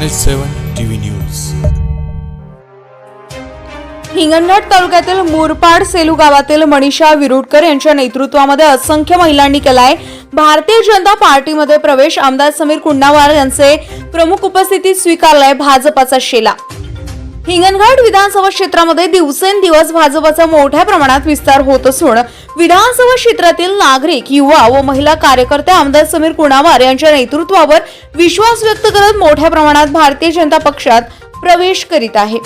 Channel seven TV news Hinganghat तालुक्यातील मुरपाड सेलू गावातील मनीषा विरुडकर यांच्या नेतृत्वामध्ये असंख्य महिलांनी केलाय. भारतीय जनता पार्टीमध्ये प्रवेश आमदार समीर कुंडावार यांचे प्रमुख उपस्थितीत स्वीकारलाय भाजपाचा शेला. हिंगणघाट विधानसभा क्षेत्रामध्ये दिवसेंदिवस भाजपचा मोठ्या प्रमाणात विस्तार होत असून विधानसभा क्षेत्रातील नागरिक युवा व महिला कार्यकर्ते आमदार समीर कुणावार यांच्या नेतृत्वावर विश्वास व्यक्त करत मोठ्या प्रमाणात भारतीय जनता पक्षात प्रवेश करीत आहे.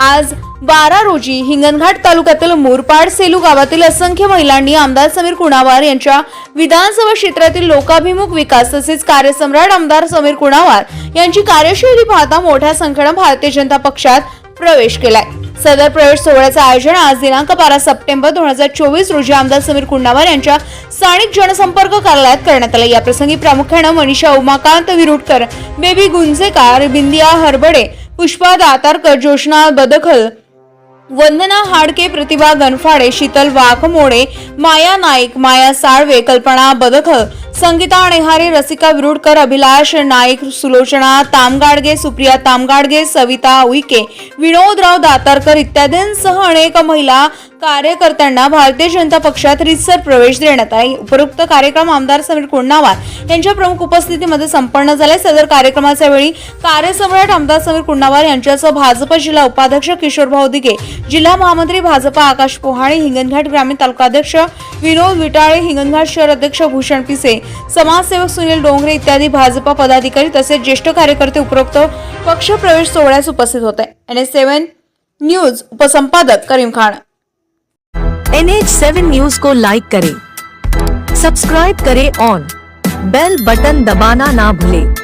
आज बारा रोजी हिंगणघाट तालुक्यातील मुरपाड सेलू गावातील असंख्य महिलांनी आमदार समीर कुणावार यांच्या विधानसभा क्षेत्रातील लोकाभिमुख विकास तसेच कार्यसम्राट आमदार समीर कुणावार यांची कार्यशैली पाहता मोठ्या संख्येनं भारतीय जनता पक्षात प्रवेश केलाय. सदर प्रवेश सोहळ्याचं आयोजन आज दिनांक बारा सप्टेंबर दोन हजार चोवीस रोजी आमदार समीर कुंडावार यांच्या स्थानिक जनसंपर्क कार्यालयात करण्यात आलं. याप्रसंगी प्रामुख्यानं मनीषा उमाकांत विरुटकर बेबी गुंजेकार बिंदिया हरबडे पुष्पा दातारकर जोशना बदखल वंदना हाडके प्रतिभा गणफाडे शीतल वाघमोडे माया नाईक माया साळवे कल्पना बदखल संगीता नेहारे रसिका विरुडकर अभिलाष नाईक सुलोचना तामगाडगे सुप्रिया तामगाडगे सविता उईके विनोदराव दातारकर इत्यादींसह अनेक महिला कार्यकर्त्यांना भारतीय जनता पक्षात रितसर प्रवेश देण्यात आला. उपरोक्त कार्यक्रम आमदार समीर कुंडावार यांच्या प्रमुख उपस्थितीमध्ये संपन्न झाले. सदर कार्यक्रमाच्या वेळी कार्यसम्राट आमदार समीर कुंडावार यांच्यासह भाजप जिल्हा उपाध्यक्ष किशोरभाऊ दिघे जिल्हा महामंत्री भाजपा आकाश पोहाणे हिंगणघाट ग्रामीण तालुकाध्यक्ष विनोद विटाळे हिंगणघाट शहर अध्यक्ष भूषण पिसे समाजसेवक सुनील डोंगरे इत्यादी भाजपा पदाधिकारी तसेच ज्येष्ठ कार्यकर्ते उपरोक्त पक्ष प्रवेश सोहळ्यास उपस्थित होते. N S seven news उपसंपादक Karim Khan. N H seven news को लाइक करें। सब्सक्राइब करें और बेल बटन दबाना ना भूलें।